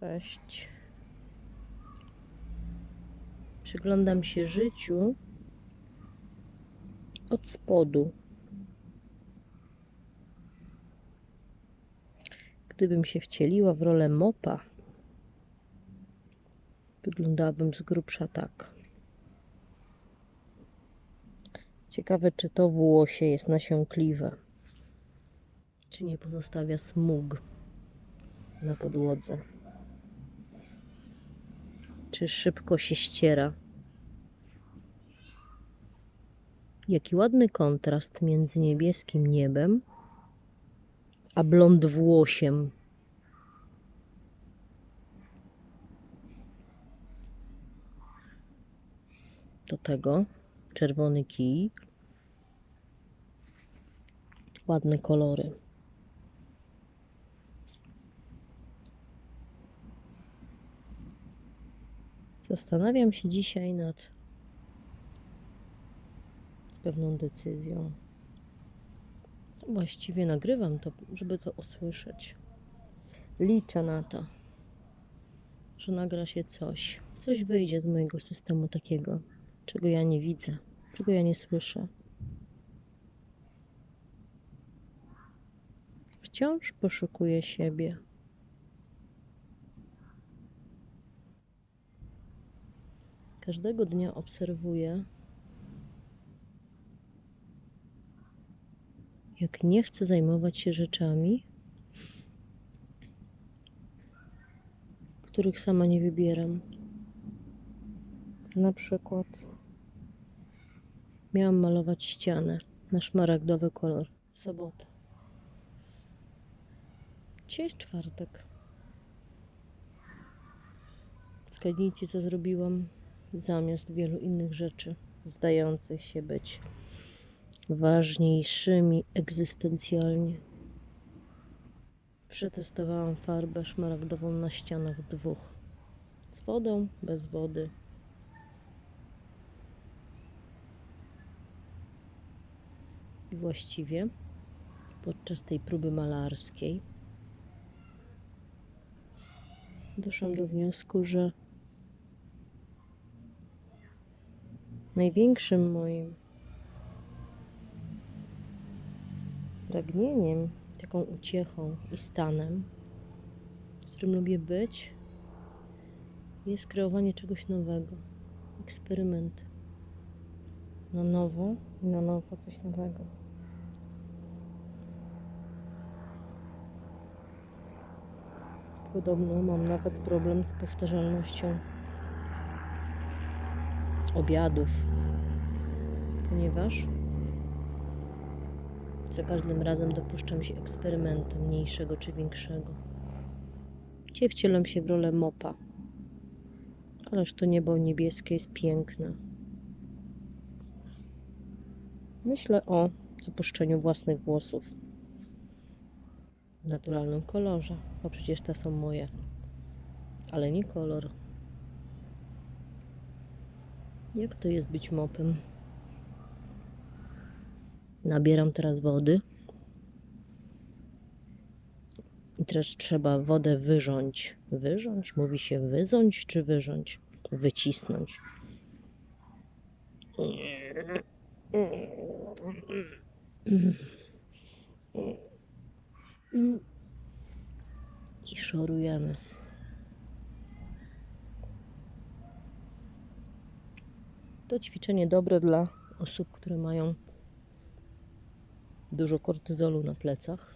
Cześć. Przyglądam się życiu od spodu. Gdybym się wcieliła w rolę mopa, wyglądałabym z grubsza tak. Ciekawe, czy to włosie jest nasiąkliwe, czy nie pozostawia smug na podłodze. Czy szybko się ściera. Jaki ładny kontrast między niebieskim niebem a blond włosiem. Do tego czerwony kij. Ładne kolory. Zastanawiam się dzisiaj nad pewną decyzją. Właściwie nagrywam to, żeby to usłyszeć. Liczę na to, że nagra się coś. Coś wyjdzie z mojego systemu takiego, czego ja nie widzę, czego ja nie słyszę. Wciąż poszukuję siebie. Każdego dnia obserwuję, jak nie chcę zajmować się rzeczami, których sama nie wybieram. Na przykład miałam malować ścianę na szmaragdowy kolor. Sobota. Dzisiaj czwartek. Zgadnijcie, co zrobiłam zamiast wielu innych rzeczy, zdających się być ważniejszymi egzystencjalnie. Przetestowałam farbę szmaragdową na ścianach dwóch. Z wodą, bez wody. I właściwie podczas tej próby malarskiej doszłam do wniosku, że największym moim pragnieniem, taką uciechą i stanem, w którym lubię być, jest kreowanie czegoś nowego, eksperyment. Na nowo i na nowo coś nowego. Podobno mam nawet problem z powtarzalnością obiadów, ponieważ za każdym razem dopuszczam się eksperymentu mniejszego czy większego. Dzisiaj wcielam się w rolę mopa. Ależ to niebo niebieskie jest piękne. Myślę o zapuszczeniu własnych włosów w naturalnym kolorze, bo przecież te są moje, ale nie kolor. Jak to jest być mopem? Nabieram teraz wody. I teraz trzeba wodę wyrząć. Wyrząć? Mówi się wyząć czy wyrząć? Wycisnąć. I szorujemy. To ćwiczenie dobre dla osób, które mają dużo kortyzolu na plecach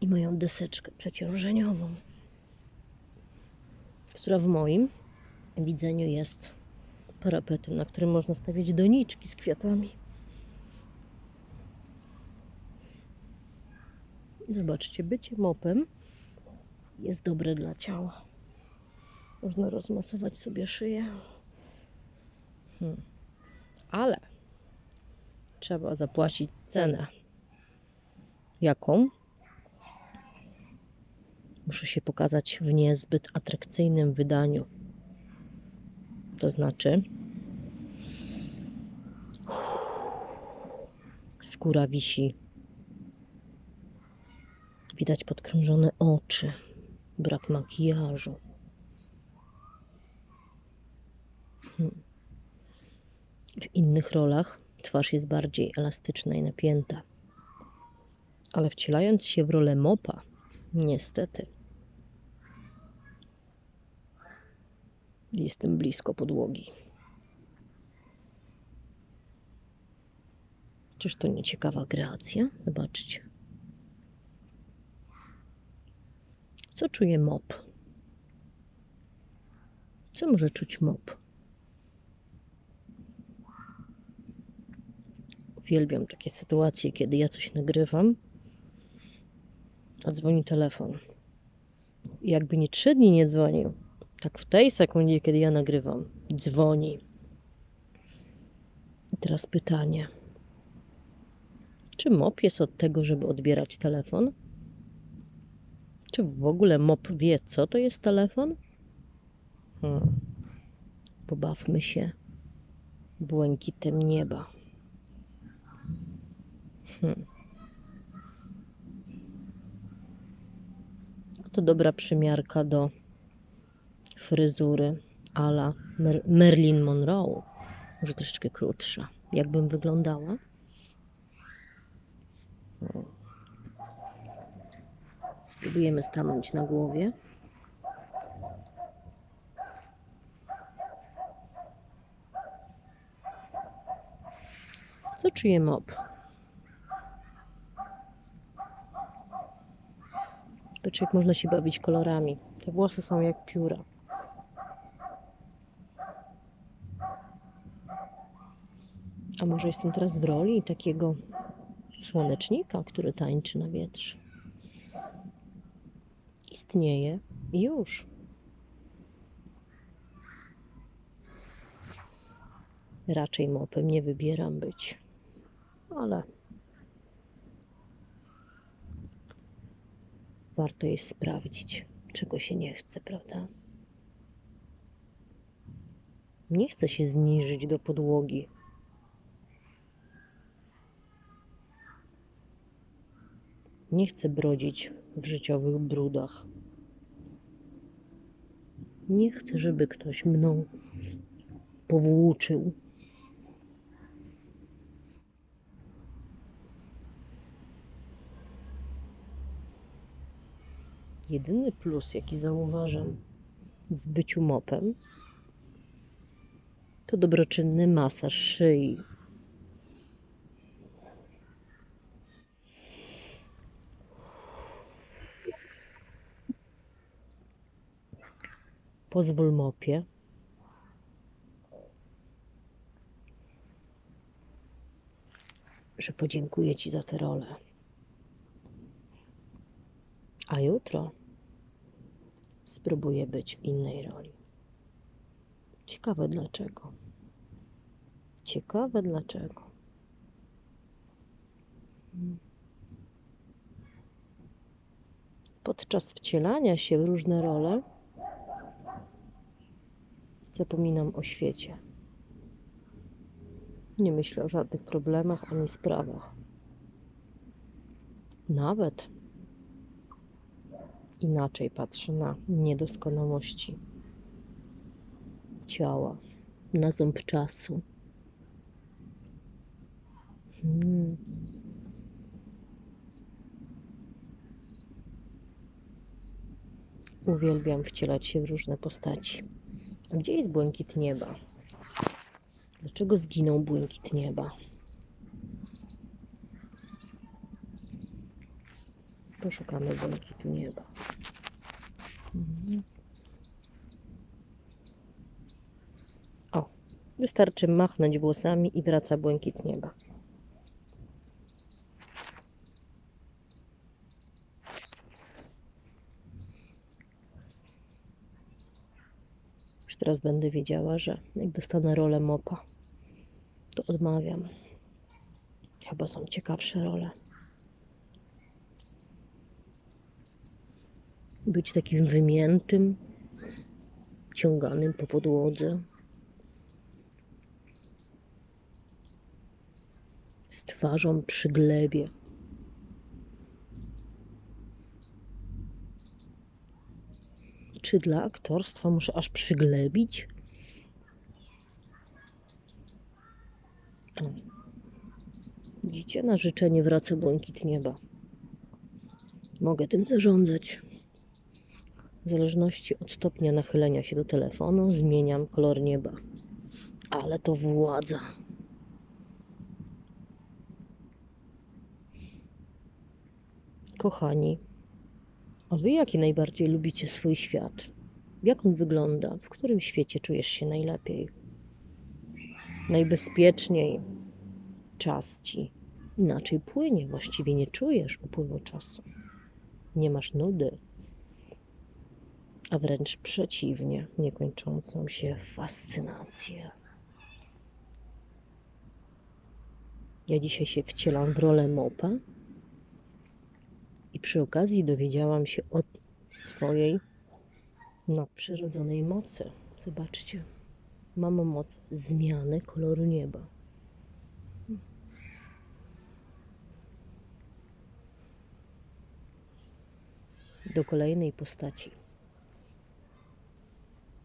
i mają deseczkę przeciążeniową, która w moim widzeniu jest parapetem, na którym można stawiać doniczki z kwiatami. Zobaczcie, bycie mopem jest dobre dla ciała. Można rozmasować sobie szyję. Hmm. Ale trzeba zapłacić cenę. Jaką? Muszę się pokazać w niezbyt atrakcyjnym wydaniu. To znaczy, skóra wisi. Widać podkrążone oczy. brak makijażu. Hmm. W innych rolach twarz jest bardziej elastyczna i napięta. Ale wcielając się w rolę mopa, niestety, jestem blisko podłogi. Czyż to nie ciekawa kreacja? Zobaczcie. Co czuje mop? Co może czuć mop? Uwielbiam takie sytuacje, kiedy ja coś nagrywam, a dzwoni telefon. I Jakby nie trzy dni nie dzwonił, tak w tej sekundzie, kiedy ja nagrywam, dzwoni. I teraz pytanie. Czy mop jest od tego, żeby odbierać telefon? Czy w ogóle mop wie, co to jest telefon? Hmm. Pobawmy się błękitem nieba. Hmm. To dobra przymiarka do fryzury ala Mer- Marilyn Monroe. Może troszeczkę krótsza. Jakbym wyglądała? Spróbujemy stanąć na głowie. Co czuje mop? Jak można się bawić kolorami. Te włosy są jak pióra. A może jestem teraz w roli takiego słonecznika, który tańczy na wietrze? Istnieje już. Raczej mopem nie wybieram być, ale warto jest sprawdzić, czego się nie chce, prawda? Nie chcę się zniżyć do podłogi. Nie chcę brodzić w życiowych brudach. Nie chcę, żeby ktoś mną powłóczył. Jedyny plus, jaki zauważam w byciu mopem, to dobroczynny masaż szyi. Pozwól mopie. Że podziękuję Ci za tę rolę. A jutro spróbuję być w innej roli. Ciekawe dlaczego. Ciekawe dlaczego. Podczas wcielania się w różne role zapominam o świecie. Nie myślę o żadnych problemach ani sprawach. Nawet inaczej patrzę na niedoskonałości ciała, na ząb czasu. Hmm. Uwielbiam wcielać się w różne postaci. A gdzie jest błękit nieba? Dlaczego zginął błękit nieba? Poszukamy błękitu nieba. Mhm. O, wystarczy machnąć włosami i wraca błękit nieba. Już teraz będę wiedziała, że jak dostanę rolę mopa, to odmawiam. Chyba są ciekawsze role. Być takim wymiętym, ciąganym po podłodze. Z twarzą przy glebie. Czy dla aktorstwa muszę aż przyglebić? Widzicie, na życzenie wraca błękit nieba. Mogę tym zarządzać. W zależności od stopnia nachylenia się do telefonu zmieniam kolor nieba. Ale to władza. Kochani, a wy jaki najbardziej lubicie swój świat? Jak on wygląda? W którym świecie czujesz się najlepiej? Najbezpieczniej? Czas ci inaczej płynie, właściwie nie czujesz upływu czasu. Nie masz nudy, a wręcz przeciwnie, niekończącą się fascynację. Ja dzisiaj się wcielam w rolę mopa i przy okazji dowiedziałam się o swojej nadprzyrodzonej mocy. Zobaczcie, mam moc zmiany koloru nieba. Do kolejnej postaci.